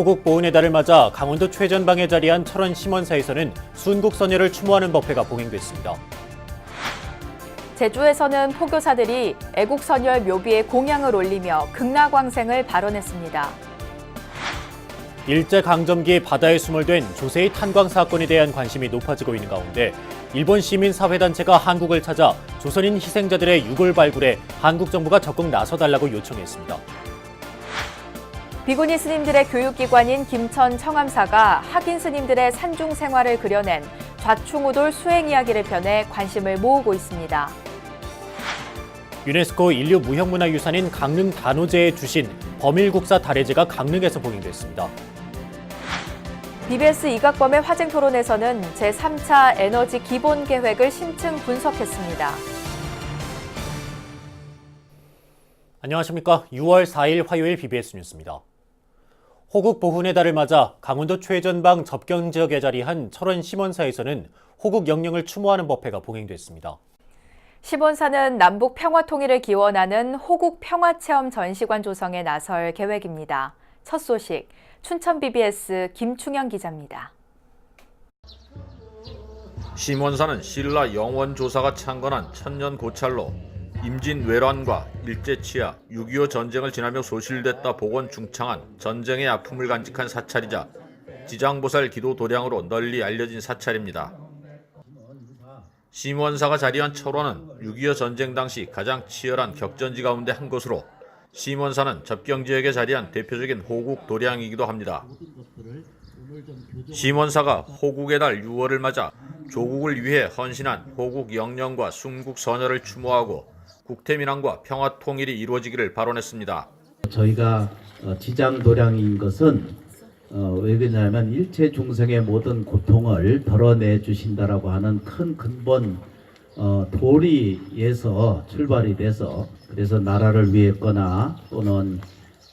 호국 보훈의 달을 맞아 강원도 최전방에 자리한 철원 심원사에서는 순국선열을 추모하는 법회가 봉행됐습니다. 제주에서는 포교사들이 애국선열 묘비에 공양을 올리며 극락왕생을 발언했습니다. 일제강점기 바다에 수몰된 조세의 탄광 사건에 대한 관심이 높아지고 있는 가운데 일본 시민사회단체가 한국을 찾아 조선인 희생자들의 유골 발굴에 한국 정부가 적극 나서달라고 요청했습니다. 비구니 스님들의 교육기관인 김천 청암사가 학인 스님들의 산중 생활을 그려낸 좌충우돌 수행 이야기를 펴내 관심을 모으고 있습니다. 유네스코 인류 무형문화유산인 강릉 단오제의 주신 범일국사 달해제가 강릉에서 봉행됐습니다. BBS 이각범의 화쟁 토론에서는 제3차 에너지 기본 계획을 심층 분석했습니다. 안녕하십니까. 6월 4일 화요일 BBS 뉴스입니다. 호국 보훈의 달을 맞아 강원도 최전방 접경 지역에 자리한 철원 심원사에서는 호국 영령을 추모하는 법회가 봉행됐습니다. 시본사는 남북 평화 통일을 기원하는 호국 평화 체험 전시관 조성에 나설 계획입니다. 첫 소식 춘천 BBS 김충영 기자입니다. 심원사는 신라 영원 조사가 창건한 천년 고찰로 임진 외란과 일제 치하, 6.25 전쟁을 지나며 소실됐다 복원 중창한 전쟁의 아픔을 간직한 사찰이자 지장보살 기도 도량으로 널리 알려진 사찰입니다. 심원사가 자리한 철원은 6.25 전쟁 당시 가장 치열한 격전지 가운데 한 곳으로 심원사는 접경 지역에 자리한 대표적인 호국 도량이기도 합니다. 심원사가 호국의 달 6월을 맞아 조국을 위해 헌신한 호국 영령과 순국 선열을 추모하고 국태민안과 평화 통일이 이루어지기를 발언했습니다. 저희가 어, 지장 도량인 것은 어, 왜 그러냐면 일체 중생의 모든 고통을 덜어내 주신다라고 하는 큰 근본 어, 도리에서 출발이 돼서 그래서 나라를 위했거나 또는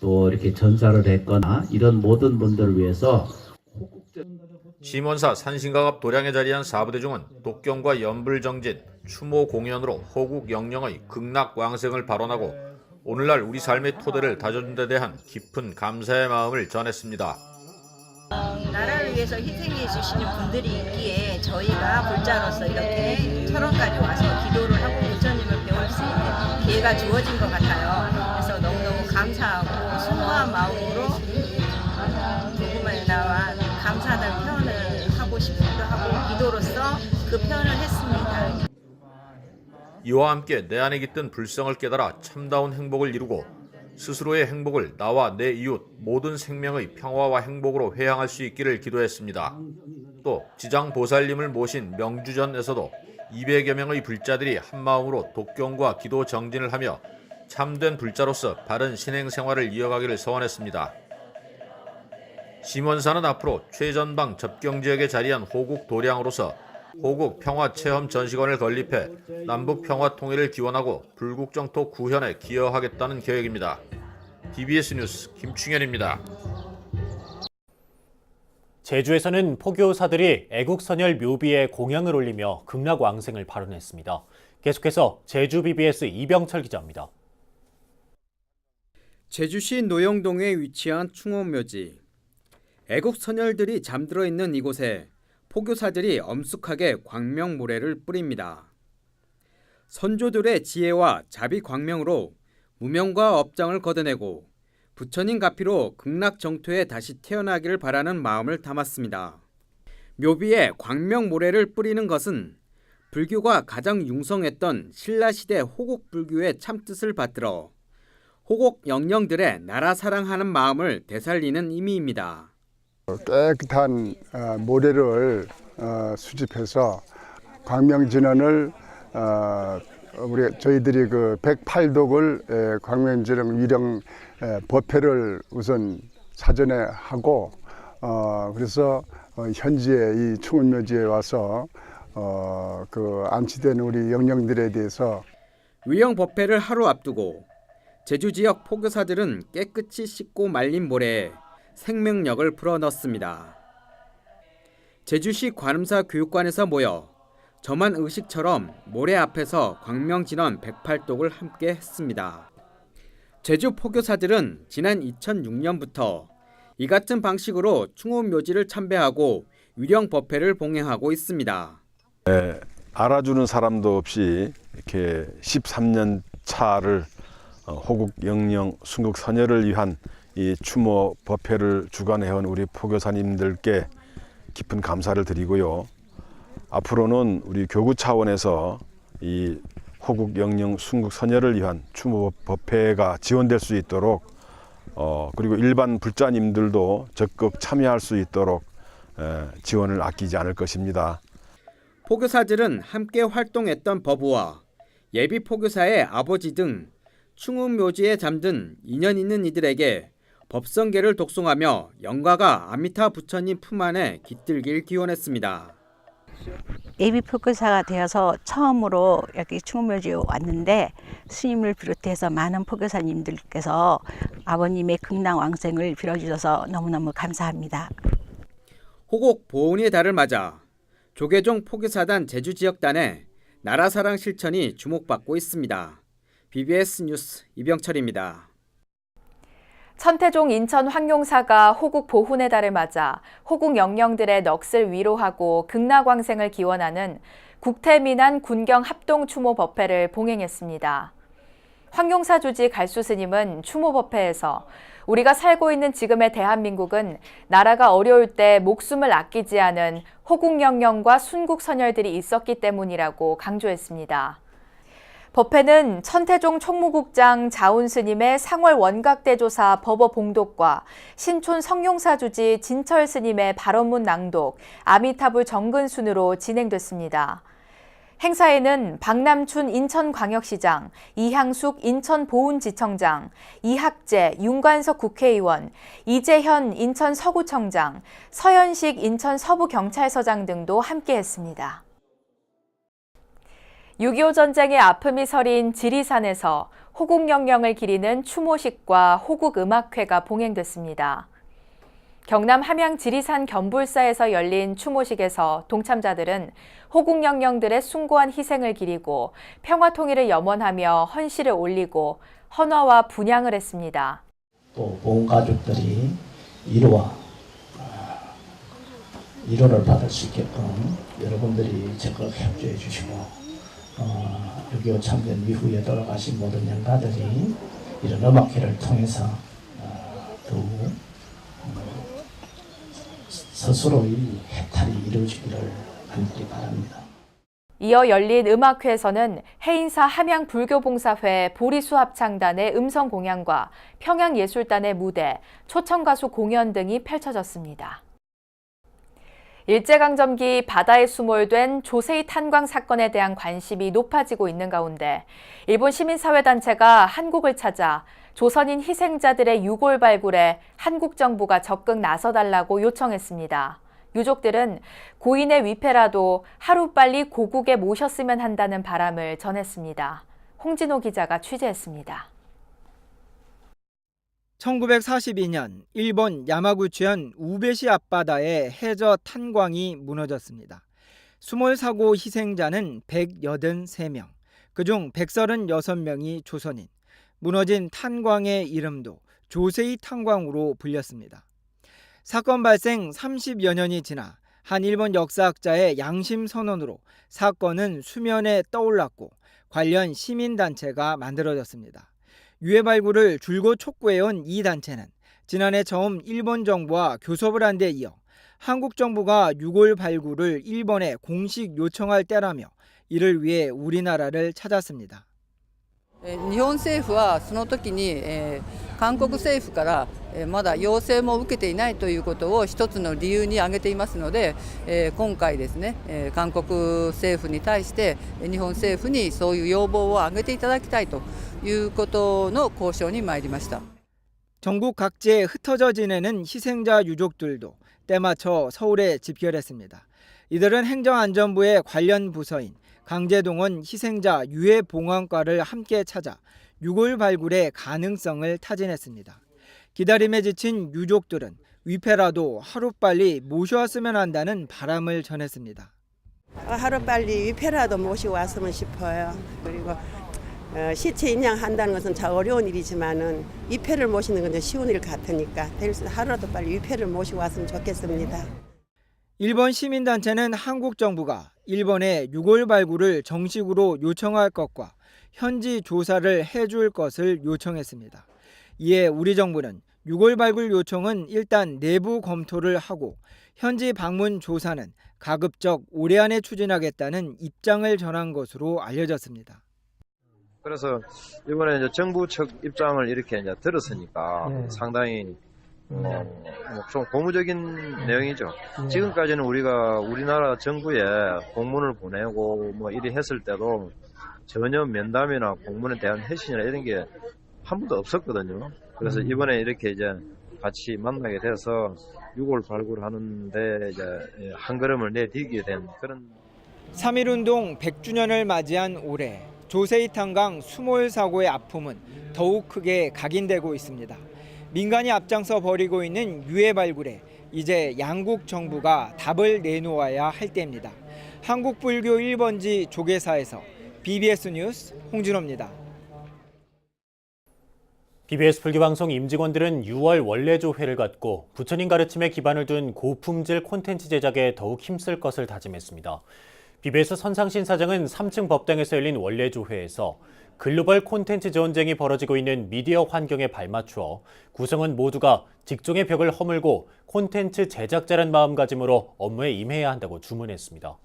또 이렇게 전사를 했거나 이런 모든 분들을 위해서 심원사 산신가갑 도량에 자리한 사부대중은 독경과 연불정진, 추모 공연으로 호국 영령의 극락 왕생을 발언하고 오늘날 우리 삶의 토대를 다져준 데 대한 깊은 감사의 마음을 전했습니다. 나라를 위해서 희생해 주시는 분들이 있기에 저희가 불자로서 이렇게 철원까지 와서 기도를 하고 부처님을 배울 수 있는 기회가 주어진 것 같아요. 그래서 너무너무 감사하고 순수한 마음으로 조금의 나와 싶기도 기도로서 그 표현을 했습니다. 이와 함께 내 안에 깃든 불성을 깨달아 참다운 행복을 이루고 스스로의 행복을 나와 내 이웃 모든 생명의 평화와 행복으로 회향할 수 있기를 기도했습니다. 또 지장 보살님을 모신 명주전에서도 200여 명의 불자들이 한마음으로 독경과 기도 정진을 하며 참된 불자로서 바른 신행 생활을 이어가기를 소원했습니다. 심원사는 앞으로 최전방 접경 지역에 자리한 호국 도량으로서 호국 평화 체험 전시관을 건립해 남북 평화 통일을 기원하고 불국 정토 구현에 기여하겠다는 계획입니다. TBS 뉴스 김충현입니다. 제주에서는 포교사들이 애국선열 묘비에 공양을 올리며 극락왕생을 발언했습니다. 계속해서 제주 BBS 이병철 기자입니다. 제주시 노영동에 위치한 충원묘지. 애국 선열들이 잠들어 있는 이곳에 포교사들이 엄숙하게 광명 모래를 뿌립니다. 선조들의 지혜와 자비 광명으로 무명과 업장을 걷어내고 부처님 가피로 극락 정토에 다시 태어나기를 바라는 마음을 담았습니다. 묘비에 광명 모래를 뿌리는 것은 불교가 가장 융성했던 신라 시대 호국 불교의 참뜻을 받들어 호국 영령들의 나라 사랑하는 마음을 되살리는 의미입니다. 깨끗한 어, 모래를 어, 수집해서 광명진원을 어, 우리 저희들이 그 108독을 광명진원 위령 에, 법회를 우선 사전에 하고 어, 그래서 어, 현지에 이 충원묘지에 와서 어, 그 안치된 우리 영령들에 대해서 위령 법회를 하루 앞두고 제주 지역 포교사들은 깨끗이 씻고 말린 모래에 생명력을 불어넣습니다. 제주시 관음사 교육관에서 모여 저만 의식처럼 모래 앞에서 광명진원 108독을 함께 했습니다. 제주 포교사들은 지난 2006년부터 이 같은 방식으로 충원묘지를 참배하고 위령 법회를 봉행하고 있습니다. 알아주는 사람도 없이 이렇게 13년 차를 어, 호국 영령 순국 선열을 위한 이 추모 법회를 주관해온 우리 포교사님들께 깊은 감사를 드리고요. 앞으로는 우리 교구 차원에서 이 호국 영령 순국 선열을 위한 추모 법회가 지원될 수 있도록 어, 그리고 일반 불자님들도 적극 참여할 수 있도록 에, 지원을 아끼지 않을 것입니다. 포교사들은 함께 활동했던 버부와 예비 포교사의 아버지 등 충운묘지에 잠든 인연 있는 이들에게 법성계를 독송하며 영가가 아미타 부처님 품 안에 깃들길 기원했습니다. 예비 포교사가 되어서 처음으로 여기 충무묘지에 왔는데 스님을 비롯해서 많은 포교사님들께서 아버님의 극락 왕생을 빌어주셔서 너무너무 감사합니다. 호곡 보훈의 달을 맞아 조계종 포교사단 제주 지역단의 나라사랑 실천이 주목받고 있습니다. BBS 뉴스 이병철입니다. 천태종 인천 황룡사가 호국 보훈의 달을 맞아 호국 영령들의 넋을 위로하고 극락왕생을 기원하는 국태민안 군경 합동 추모 법회를 봉행했습니다. 황룡사 주지 갈수 스님은 추모 법회에서 우리가 살고 있는 지금의 대한민국은 나라가 어려울 때 목숨을 아끼지 않은 호국 영령과 순국 선열들이 있었기 때문이라고 강조했습니다. 법회는 천태종 총무국장 자운 스님의 상월 원각대조사 법어 봉독과 신촌 성용사 주지 진철 스님의 발언문 낭독, 아미타불 정근 순으로 진행됐습니다. 행사에는 박남춘 인천광역시장, 이향숙 인천보훈지청장, 이학재 윤관석 국회의원, 이재현 인천 서구청장, 서현식 인천 서부경찰서장 등도 함께했습니다. 6.25 전쟁의 아픔이 서린 지리산에서 호국영령을 기리는 추모식과 호국음악회가 봉행됐습니다. 경남 함양 지리산 견불사에서 열린 추모식에서 동참자들은 호국영령들의 숭고한 희생을 기리고 평화통일을 염원하며 헌시를 올리고 헌화와 분양을 했습니다. 또온 가족들이 위로와 아, 위로를 받을 수 있게끔 여러분들이 적극 협조해 주시고 어, 6.25 참전 이후에 돌아가신 모든 영가들이 이런 음악회를 통해서 어, 더욱 어, 스스로의 해탈이 이루어지기를 간절히 바랍니다. 이어 열린 음악회에서는 해인사 함양불교봉사회 보리수합창단의 음성 공연과 평양예술단의 무대, 초청가수 공연 등이 펼쳐졌습니다. 일제강점기 바다에 수몰된 조세희 탄광 사건에 대한 관심이 높아지고 있는 가운데 일본 시민사회단체가 한국을 찾아 조선인 희생자들의 유골 발굴에 한국 정부가 적극 나서달라고 요청했습니다. 유족들은 고인의 위패라도 하루빨리 고국에 모셨으면 한다는 바람을 전했습니다. 홍진호 기자가 취재했습니다. 1942년 일본 야마구치현 우베시 앞바다에 해저 탄광이 무너졌습니다. 수몰 사고 희생자는 183명, 그중 136명이 조선인. 무너진 탄광의 이름도 조세이 탄광으로 불렸습니다. 사건 발생 30여 년이 지나 한 일본 역사학자의 양심 선언으로 사건은 수면에 떠올랐고 관련 시민단체가 만들어졌습니다. 유해 발굴을 줄곧 촉구해온 이 단체는 지난해 처음 일본 정부와 교섭을 한 데 이어 한국 정부가 유골 발굴을 일본에 공식 요청할 때라며 이를 위해 우리나라를 찾았습니다. えー日本政府はその時に、えー韓国政府から、えーまだ要請も受けていないということを一つの理由に挙げていますので、えー今回ですね、えー韓国政府に対してえー日本政府にそういう要望を挙げていただきたいということの交渉に参りました。 전국 각지에 흩어져 지내는 희생자 유족들도 때맞춰 서울에 집결했습니다. 이들은 행정안전부의 관련 부서인 강제동원 희생자 유해봉안과를 함께 찾아 유골 발굴의 가능성을 타진했습니다. 기다림에 지친 유족들은 위패라도 하루빨리 모셔왔으면 한다는 바람을 전했습니다. 하루 빨리 위패라도 모시고 왔으면 싶어요. 그리고 어, 시체 인양한다는 것은 참 어려운 일이지만은 위패를 모시는 건좀 쉬운 일 같으니까 하루라도 빨리 위패를 모시고 왔으면 좋겠습니다. 일본 시민단체는 한국 정부가 일본에 유골 발굴을 정식으로 요청할 것과 현지 조사를 해줄 것을 요청했습니다. 이에 우리 정부는 유골 발굴 요청은 일단 내부 검토를 하고 현지 방문 조사는 가급적 올해 안에 추진하겠다는 입장을 전한 것으로 알려졌습니다. 그래서 이번에 이제 정부 측 입장을 이렇게 이제 들었으니까 상당히 어, 뭐 좀 고무적인 내용이죠. 지금까지는 우리가 우리나라 정부에 공문을 보내고 뭐 이리 했을 때도 전혀 면담이나 공문에 대한 회신이나 이런 게 한 번도 없었거든요. 그래서 이번에 이렇게 이제 같이 만나게 돼서 유골 발굴하는데 이제 한 걸음을 내디게 된 그런 3.1운동 100주년을 맞이한 올해 조세이 탄광 수몰 사고의 아픔은 더욱 크게 각인되고 있습니다. 민간이 앞장서 벌이고 있는 유해 발굴에 이제 양국 정부가 답을 내놓아야 할 때입니다. 한국 불교 1번지 조계사에서 BBS 뉴스 홍진호입니다. BBS 불교 방송 임직원들은 6월 원래조회를 갖고 부처님 가르침에 기반을 둔 고품질 콘텐츠 제작에 더욱 힘쓸 것을 다짐했습니다. BBS 선상신 사장은 3층 법당에서 열린 원래조회에서 글로벌 콘텐츠 전쟁이 벌어지고 있는 미디어 환경에 발맞추어 구성원 모두가 직종의 벽을 허물고 콘텐츠 제작자란 마음가짐으로 업무에 임해야 한다고 주문했습니다.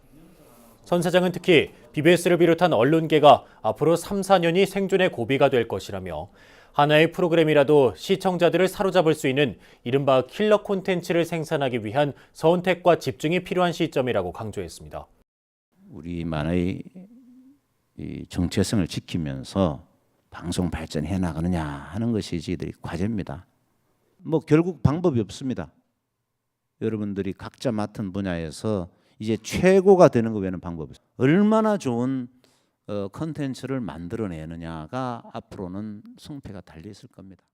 선 사장은 특히 BBS를 비롯한 언론계가 앞으로 3, 4년이 생존의 고비가 될 것이라며 하나의 프로그램이라도 시청자들을 사로잡을 수 있는 이른바 킬러 콘텐츠를 생산하기 위한 선택과 집중이 필요한 시점이라고 강조했습니다. 우리만의 이 정체성을 지키면서 방송 발전해 나가느냐 하는 것이 저희들이 과제입니다. 뭐 결국 방법이 없습니다. 여러분들이 각자 맡은 분야에서 이제 최고가 되는 것 외에는 방법이 없어요. 얼마나 좋은 어, 컨텐츠를 만들어내느냐가 앞으로는 승패가 달려 있을 겁니다.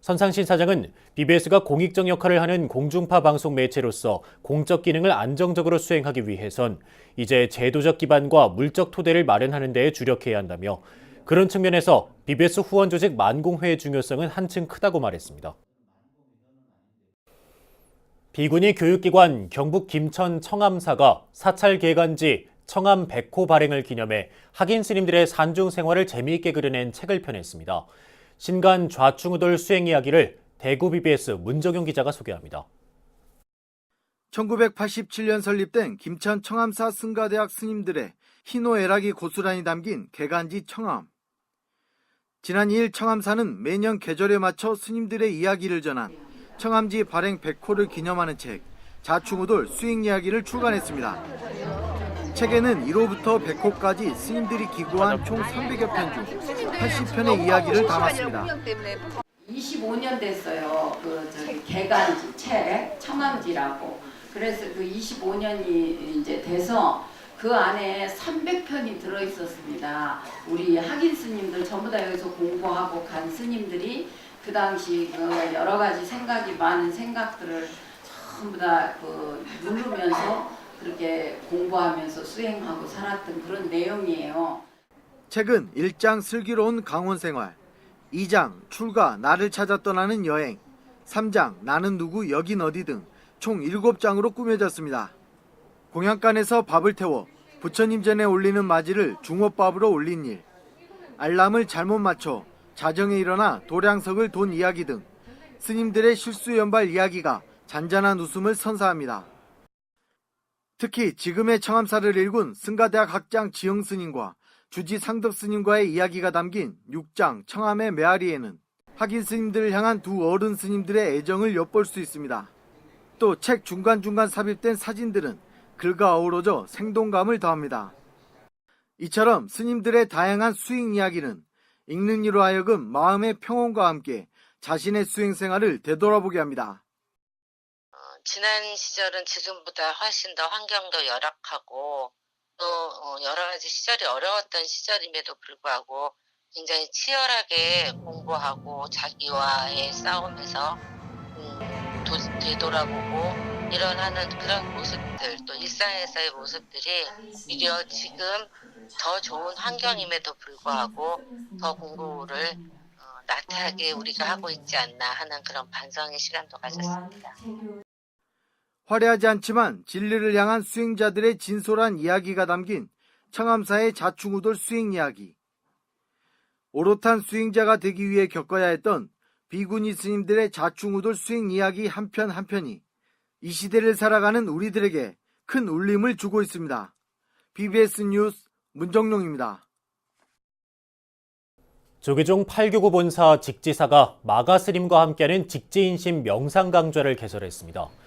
선상신 사장은 BBS가 공익적 역할을 하는 공중파 방송 매체로서 공적 기능을 안정적으로 수행하기 위해선 이제 제도적 기반과 물적 토대를 마련하는 데에 주력해야 한다며 그런 측면에서 BBS 후원 조직 만공회의 중요성은 한층 크다고 말했습니다. 비군이 교육기관 경북 김천 청암사가 사찰 개간지 청암 백호 발행을 기념해 학인 스님들의 산중 생활을 재미있게 그려낸 책을 펴냈습니다. 신간 좌충우돌 수행 이야기를 대구 BBS 문정용 기자가 소개합니다. 1987년 설립된 김천 청암사 승가대학 스님들의 희노애락이 고스란히 담긴 개간지 청암. 지난 2일 청암사는 매년 계절에 맞춰 스님들의 이야기를 전한 청암지 발행 100호를 기념하는 책 자충우돌 수행 이야기를 출간했습니다. 책에는 1호부터 100호까지 스님들이 기고한 총 300여 편 중 80편의 이야기를 담았습니다. 25년 됐어요. 그 저기 개간지 책 청암지라고. 그래서 그 25년이 이제 돼서 그 안에 300편이 들어 있었습니다. 우리 학인 스님들 전부 다 여기서 공부하고 간 스님들이 그 당시 그 여러 가지 생각이 많은 생각들을 전부 다 그 누르면서 그렇게 공부하면서 수행하고 살았던 그런 내용이에요. 책은 1장 슬기로운 강원 생활, 2장 출가 나를 찾아 떠나는 여행, 3장 나는 누구 여긴 어디 등 총 7장으로 꾸며졌습니다. 공양간에서 밥을 태워 부처님 전에 올리는 맞이를 중업밥으로 올린 일, 알람을 잘못 맞춰 자정에 일어나 도량석을 돈 이야기 등 스님들의 실수 연발 이야기가 잔잔한 웃음을 선사합니다. 특히 지금의 청암사를 일군 승가대학 학장 지영 스님과 주지 상덕 스님과의 이야기가 담긴 6장 청암의 메아리에는 학인 스님들을 향한 두 어른 스님들의 애정을 엿볼 수 있습니다. 또 책 중간중간 삽입된 사진들은 글과 어우러져 생동감을 더합니다. 이처럼 스님들의 다양한 수행 이야기는 읽는 이로 하여금 마음의 평온과 함께 자신의 수행 생활을 되돌아보게 합니다. 지난 시절은 지금보다 훨씬 더 환경도 열악하고 또 어, 여러 가지 시절이 어려웠던 시절임에도 불구하고 굉장히 치열하게 공부하고 자기와의 싸움에서 음, 도- 되돌아보고 일어나는 그런 모습들 또 일상에서의 모습들이 오히려 지금 더 좋은 환경임에도 불구하고 더 공부를 어, 나태하게 우리가 하고 있지 않나 하는 그런 반성의 시간도 가졌습니다. 화려하지 않지만 진리를 향한 수행자들의 진솔한 이야기가 담긴 청암사의 자충우돌 수행 이야기. 오롯한 수행자가 되기 위해 겪어야 했던 비구니 스님들의 자충우돌 수행 이야기 한 편 한편이 이 시대를 살아가는 우리들에게 큰 울림을 주고 있습니다. BBS 뉴스 문정룡입니다. 조계종 8교구 본사 직지사가 마가스님과 함께하는 직지인심 명상 강좌를 개설했습니다.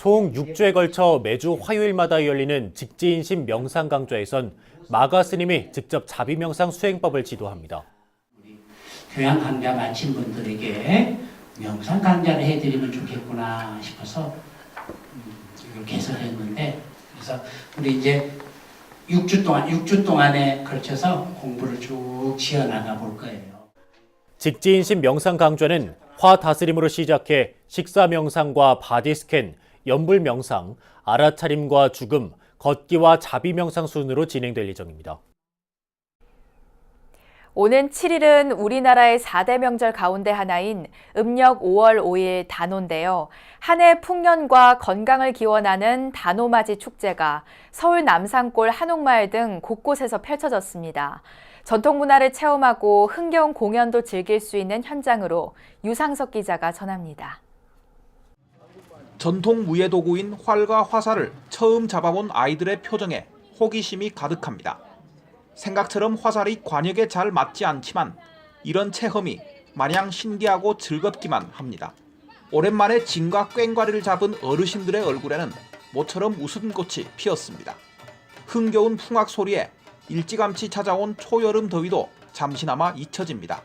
총 6주에 걸쳐 매주 화요일마다 열리는 직지인심 명상 강좌에선 마가 스님이 직접 자비 명상 수행법을 지도합니다. 교양 강좌 마친 분들에게 명상 강좌를 해드리면 좋겠구나 싶어서 음, 이걸 개설했는데 그래서 우리 이제 6주 동안 6주 동안에 걸쳐서 공부를 쭉 지어 나가 볼 거예요. 직지인심 명상 강좌는 화 다스림으로 시작해 식사 명상과 바디 스캔, 연불 명상, 알아차림과 죽음, 걷기와 자비 명상 순으로 진행될 예정입니다. 오는 7일은 우리나라의 4대 명절 가운데 하나인 음력 5월 5일 단오인데요. 한 해 풍년과 건강을 기원하는 단오맞이 축제가 서울 남산골 한옥마을 등 곳곳에서 펼쳐졌습니다. 전통 문화를 체험하고 흥겨운 공연도 즐길 수 있는 현장으로 유상석 기자가 전합니다. 전통 무예 도구인 활과 화살을 처음 잡아본 아이들의 표정에 호기심이 가득합니다. 생각처럼 화살이 관역에 잘 맞지 않지만 이런 체험이 마냥 신기하고 즐겁기만 합니다. 오랜만에 진과 꽹과리를 잡은 어르신들의 얼굴에는 모처럼 웃음꽃이 피었습니다. 흥겨운 풍악 소리에 일찌감치 찾아온 초여름 더위도 잠시나마 잊혀집니다.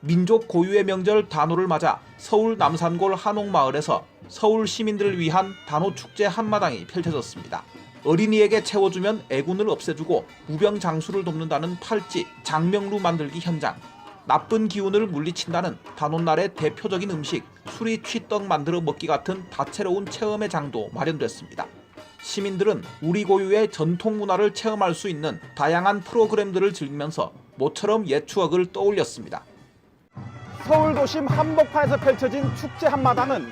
민족 고유의 명절 단오를 맞아 서울 남산골 한옥마을에서 서울 시민들을 위한 단오 축제 한마당이 펼쳐졌습니다. 어린이에게 채워주면 애군을 없애주고 무병 장수를 돕는다는 팔찌, 장명루 만들기 현장, 나쁜 기운을 물리친다는 단오날의 대표적인 음식 수리 취떡 만들어 먹기 같은 다채로운 체험의 장도 마련됐습니다. 시민들은 우리 고유의 전통 문화를 체험할 수 있는 다양한 프로그램들을 즐기면서 모처럼 옛 추억을 떠올렸습니다. 서울 도심 한복판에서 펼쳐진 축제 한마당은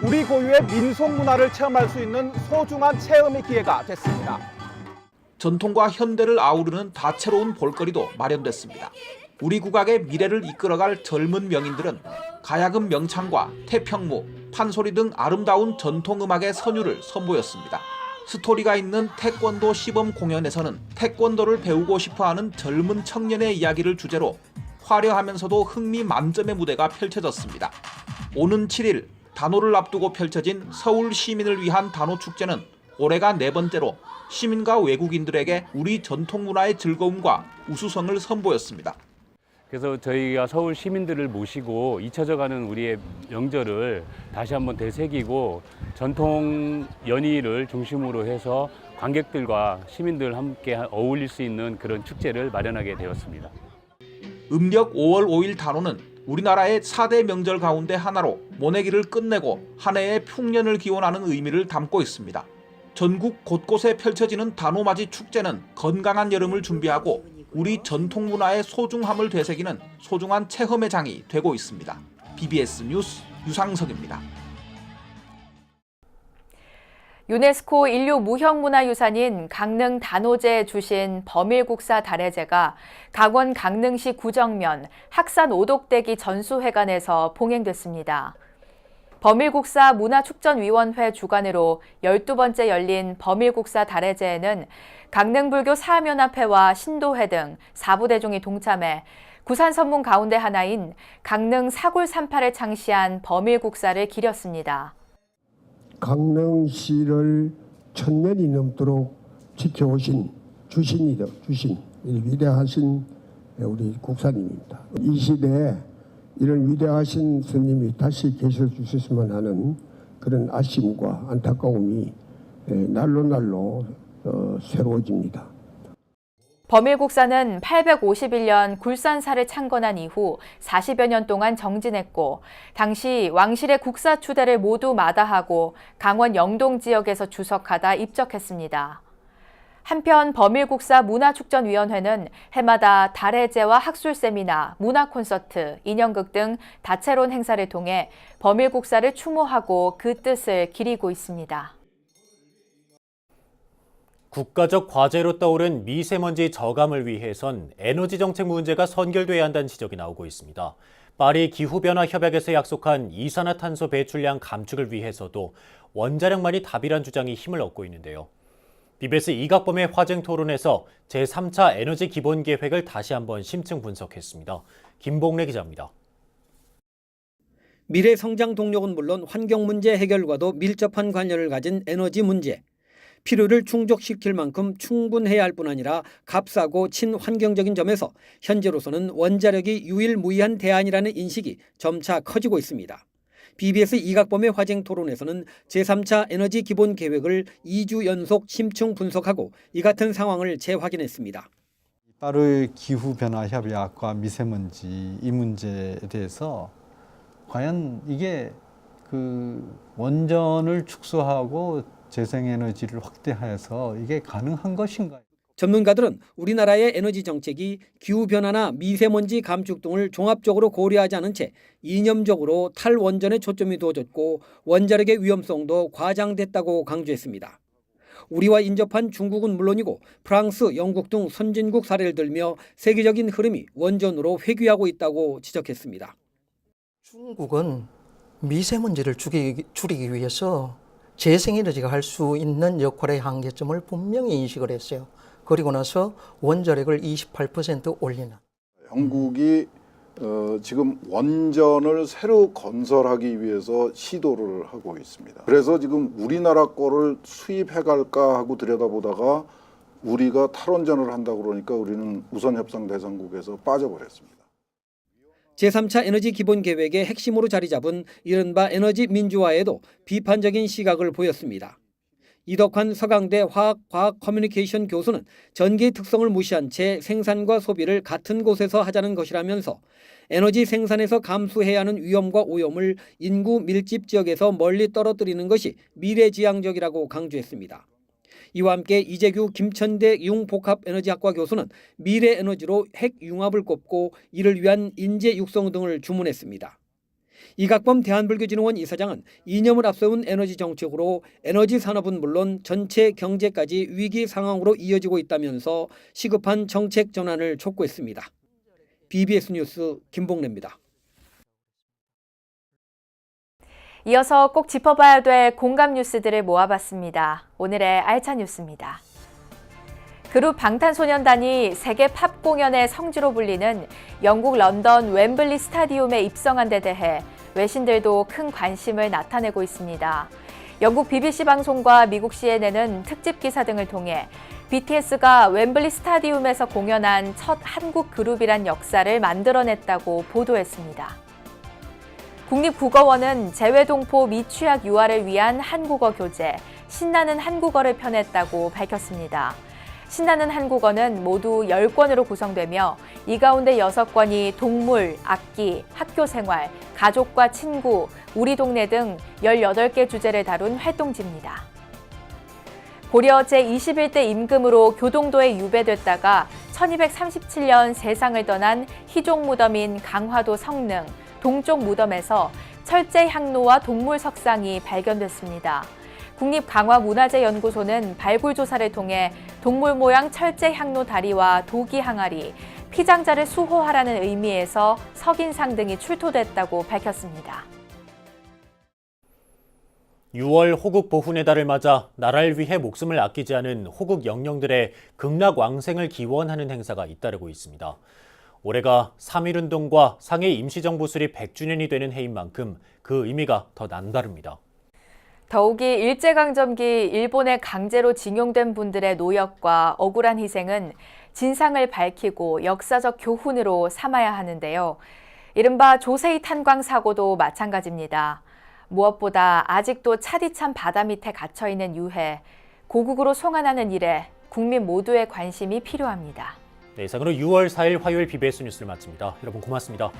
우리 고유의 민속 문화를 체험할 수 있는 소중한 체험의 기회가 됐습니다. 전통과 현대를 아우르는 다채로운 볼거리도 마련됐습니다. 우리 국악의 미래를 이끌어갈 젊은 명인들은 가야금 명창과 태평무, 판소리 등 아름다운 전통음악의 선율을 선보였습니다. 스토리가 있는 태권도 시범 공연에서는 태권도를 배우고 싶어하는 젊은 청년의 이야기를 주제로 화려하면서도 흥미 만점의 무대가 펼쳐졌습니다. 오는 7일 단오를 앞두고 펼쳐진 서울 시민을 위한 단오 축제는 올해가 네 번째로 시민과 외국인들에게 우리 전통 문화의 즐거움과 우수성을 선보였습니다. 그래서 저희가 서울 시민들을 모시고 잊혀져가는 우리의 명절을 다시 한번 되새기고 전통 연희를 중심으로 해서 관객들과 시민들 함께 어울릴 수 있는 그런 축제를 마련하게 되었습니다. 음력 5월 5일 단오는 우리나라의 4대 명절 가운데 하나로 모내기를 끝내고 한 해의 풍년을 기원하는 의미를 담고 있습니다. 전국 곳곳에 펼쳐지는 단오맞이 축제는 건강한 여름을 준비하고 우리 전통 문화의 소중함을 되새기는 소중한 체험의 장이 되고 있습니다. BBS 뉴스 유상석입니다. 유네스코 인류 무형문화유산인 강릉 단오제 주신 버밀국사 다래제가 강원 강릉시 구정면 학산 오독대기 전수회관에서 봉행됐습니다. 버밀국사 문화축전위원회 주관으로 12번째 열린 버밀국사 다래제에는 강릉불교 사면협회와 신도회 등 4부대종이 동참해 구산 선문 가운데 하나인 강릉 사골산파를 창시한 버밀국사를 기렸습니다. 강릉시를 천년이 넘도록 지켜오신 주신이다 주신 위대하신 우리 국사님입니다. 이 시대에 이런 위대하신 스님이 다시 계셔 주셨으면 하는 그런 아쉬움과 안타까움이 날로 날로 새로워집니다. 범일국사는 851년 굴산사를 창건한 이후 40여 년 동안 정진했고 당시 왕실의 국사 추대를 모두 마다하고 강원 영동 지역에서 주석하다 입적했습니다. 한편 범일국사 문화축전위원회는 해마다 달해제와 학술 세미나, 문화 콘서트, 인형극 등 다채로운 행사를 통해 범일국사를 추모하고 그 뜻을 기리고 있습니다. 국가적 과제로 떠오른 미세먼지 저감을 위해선 에너지 정책 문제가 선결돼야 한다는 지적이 나오고 있습니다. 파리 기후변화 협약에서 약속한 이산화탄소 배출량 감축을 위해서도 원자력만이 답이란 주장이 힘을 얻고 있는데요. BBS 이각범의 화쟁 토론에서 제3차 에너지 기본 계획을 다시 한번 심층 분석했습니다. 김봉래 기자입니다. 미래 성장 동력은 물론 환경 문제 해결과도 밀접한 관련을 가진 에너지 문제. 필요를 충족시킬 만큼 충분해야 할 뿐 아니라 값싸고 친환경적인 점에서 현재로서는 원자력이 유일무이한 대안이라는 인식이 점차 커지고 있습니다. BBS 이각범의 화쟁 토론에서는 제3차 에너지 기본 계획을 2주 연속 심층 분석하고 이 같은 상황을 재확인했습니다. 파리 기후 변화 협약과 미세먼지 이 문제에 대해서 과연 이게 그 원전을 축소하고 재생에너지를 확대해서 이게 가능한 것인가? 전문가들은 우리나라의 에너지 정책이 기후변화나 미세먼지 감축 등을 종합적으로 고려하지 않은 채 이념적으로 탈원전에 초점이 두어졌고 원자력의 위험성도 과장됐다고 강조했습니다. 우리와 인접한 중국은 물론이고 프랑스, 영국 등 선진국 사례를 들며 세계적인 흐름이 원전으로 회귀하고 있다고 지적했습니다. 중국은 미세먼지를 줄이기, 줄이기 위해서 재생에너지가 할 수 있는 역할의 한계점을 분명히 인식을 했어요. 그리고 나서 원자력을 28% 올리는. 영국이 어, 지금 원전을 새로 건설하기 위해서 시도를 하고 있습니다. 그래서 지금 우리나라 거를 수입해 갈까 하고 들여다보다가 우리가 탈원전을 한다고 그러니까 우리는 우선 협상 대상국에서 빠져버렸습니다. 제3차 에너지 기본 계획의 핵심으로 자리 잡은 이른바 에너지 민주화에도 비판적인 시각을 보였습니다. 이덕환 서강대 화학과학 커뮤니케이션 교수는 전기의 특성을 무시한 채 생산과 소비를 같은 곳에서 하자는 것이라면서 에너지 생산에서 감수해야 하는 위험과 오염을 인구 밀집 지역에서 멀리 떨어뜨리는 것이 미래지향적이라고 강조했습니다. 이와 함께 이재규 김천대 융복합에너지학과 교수는 미래 에너지로 핵융합을 꼽고 이를 위한 인재 육성 등을 주문했습니다. 이각범 대한불교진흥원 이사장은 이념을 앞세운 에너지 정책으로 에너지 산업은 물론 전체 경제까지 위기 상황으로 이어지고 있다면서 시급한 정책 전환을 촉구했습니다. BBS 뉴스 김봉래입니다. 이어서 꼭 짚어봐야 될 공감 뉴스들을 모아봤습니다. 오늘의 알찬 뉴스입니다. 그룹 방탄소년단이 세계 팝 공연의 성지로 불리는 영국 런던 웸블리 스타디움에 입성한 데 대해 외신들도 큰 관심을 나타내고 있습니다. 영국 BBC 방송과 미국 CNN은 특집 기사 등을 통해 BTS가 웸블리 스타디움에서 공연한 첫 한국 그룹이란 역사를 만들어냈다고 보도했습니다. 국립국어원은 재외동포 미취학 유아를 위한 한국어 교재 신나는 한국어를 펴냈다고 밝혔습니다. 신나는 한국어는 모두 10권으로 구성되며 이 가운데 6권이 동물, 악기, 학교 생활, 가족과 친구, 우리 동네 등 18개 주제를 다룬 활동지입니다. 고려 제21대 임금으로 교동도에 유배됐다가 1237년 세상을 떠난 희종 무덤인 강화도 성능, 동쪽 무덤에서 철제 향로와 동물 석상이 발견됐습니다. 국립강화문화재연구소는 발굴 조사를 통해 동물 모양 철제 향로 다리와 도기 항아리, 피장자를 수호하라는 의미에서 석인상 등이 출토됐다고 밝혔습니다. 6월 호국 보훈의 달을 맞아 나라를 위해 목숨을 아끼지 않은 호국 영령들의 극락 왕생을 기원하는 행사가 잇따르고 있습니다. 올해가 3.1운동과 상해 임시정부 수립 100주년이 되는 해인 만큼 그 의미가 더 남다릅니다. 더욱이 일제강점기 일본에 강제로 징용된 분들의 노역과 억울한 희생은 진상을 밝히고 역사적 교훈으로 삼아야 하는데요. 이른바 조세희 탄광 사고도 마찬가지입니다. 무엇보다 아직도 차디찬 바다 밑에 갇혀 있는 유해, 고국으로 송환하는 일에 국민 모두의 관심이 필요합니다. 네, 이상으로 6월 4일 화요일 BBS 뉴스를 마칩니다. 여러분 고맙습니다.